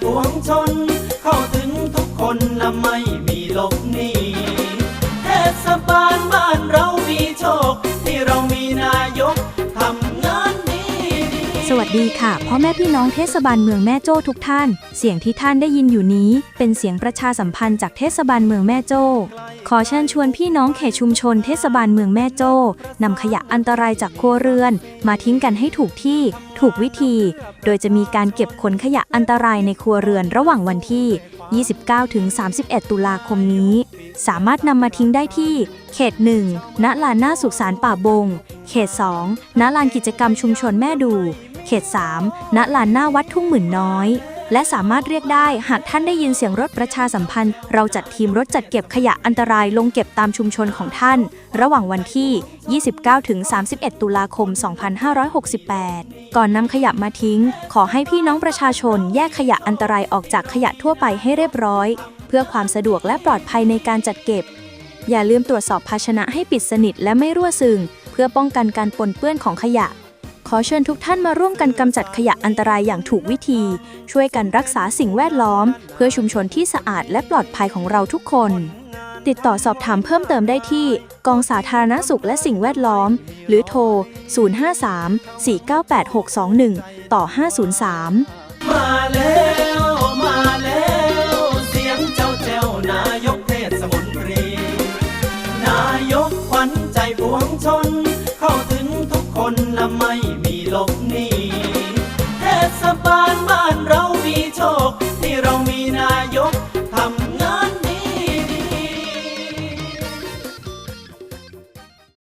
หวงชน เข้าถึงทุกคนและไม่มีหลบหนีเทศบาลบ้าน วัสดีค่ะพ่อแม่พี่น้องเทศบาลเมืองแม่โจ้ทุกท่าน เสียงที่ท่านได้ยินอยู่นี้ เป็นเสียงประชาสัมพันธ์จากเทศบาลเมืองแม่โจ้ ขอเชิญชวนพี่น้องเขตชุมชนเทศบาลเมืองแม่โจ้นำขยะอันตรายจากครัวเรือน มาทิ้งกันให้ถูกที่ ถูกวิธี โดยจะมีการเก็บขนขยะอันตรายในครัวเรือนระหว่างวันที่ 29ถึง31 ตุลาคมนี้ สามารถนำมาทิ้งได้ที่ เขต 1 ณ ลานหน้าสุสานป่าบง เขต 2 ณ ลานกิจกรรมชุมชนแม่ดู เขต 3 ณ ลานหน้าวัดทุ่งหมื่นน้อย และสามารถเรียกได้หากท่านได้ยินเสียงรถประชาสัมพันธ์ เราจัดทีมรถจัดเก็บขยะอันตรายลงเก็บตามชุมชนของท่าน ระหว่างวันที่ 29ถึง31 ตุลาคม 2568 ก่อนนำขยะมาทิ้ง ขอให้พี่น้องประชาชนแยกขยะอันตรายออกจากขยะทั่วไปให้เรียบร้อย เพื่อความสะดวกและปลอดภัยในการจัดเก็บ อย่าลืมตรวจสอบภาชนะให้ปิดสนิทและไม่รั่วซึมเพื่อป้องกันการปนเปื้อนของขยะ ขอเชิญทุกท่านมาร่วมกันกำจัดขยะอันตรายอย่างถูกวิธี ช่วยกันรักษาสิ่งแวดล้อม เพื่อชุมชนที่สะอาดและปลอดภัยของเราทุกคน ติดต่อสอบถามเพิ่มเติมได้ที่ กองสาธารณสุขและสิ่งแวดล้อม หรือโทร 053-498-621 ต่อ 503 มาแล้ว ชน เข้าถึงทุกคนและไม่มีหลบหนี